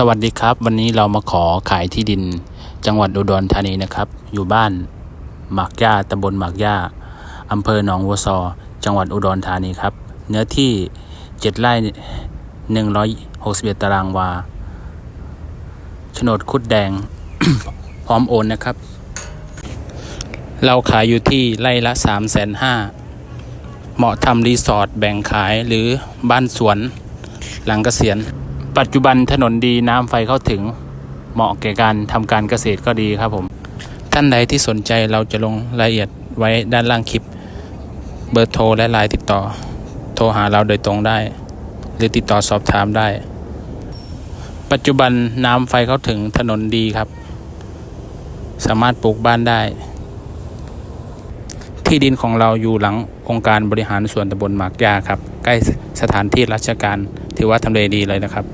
สวัสดีครับ วันนี้เรามาขอขายที่ดินจังหวัดอุดรธานีนะครับ อยู่บ้านหมากย่าตำบลหมากย่าอำเภอหนองวัวซอ จังหวัดอุดรธานีครับ เนื้อที่7ไร่161ตารางวาโฉนดคุดแดง พร้อมโอนนะครับ เราขายอยู่ที่ไร่ละ3 5 0 0 0เหมาะทำรีสอร์ทแบ่งขายหรือบ้านสวนหลังเกษียณ ปัจจุบันถนนดีน้ำไฟเข้าถึงเหมาะแก่การทำการเกษตรก็ดีครับผม ท่านใดที่สนใจเราจะลงรายละเอียดไว้ด้านล่างคลิป เบอร์โทรและไลน์ติดต่อ โทรหาเราโดยตรงได้ หรือติดต่อสอบถามได้ ปัจจุบันน้ำไฟเข้าถึงถนนดีครับ สามารถปลูกบ้านได้ ที่ดินของเราอยู่หลังองค์การบริหารส่วนตำบลหมากยาครับ ใกล้สถานที่ราชการถือว่าทำเลดีเลยนะครับ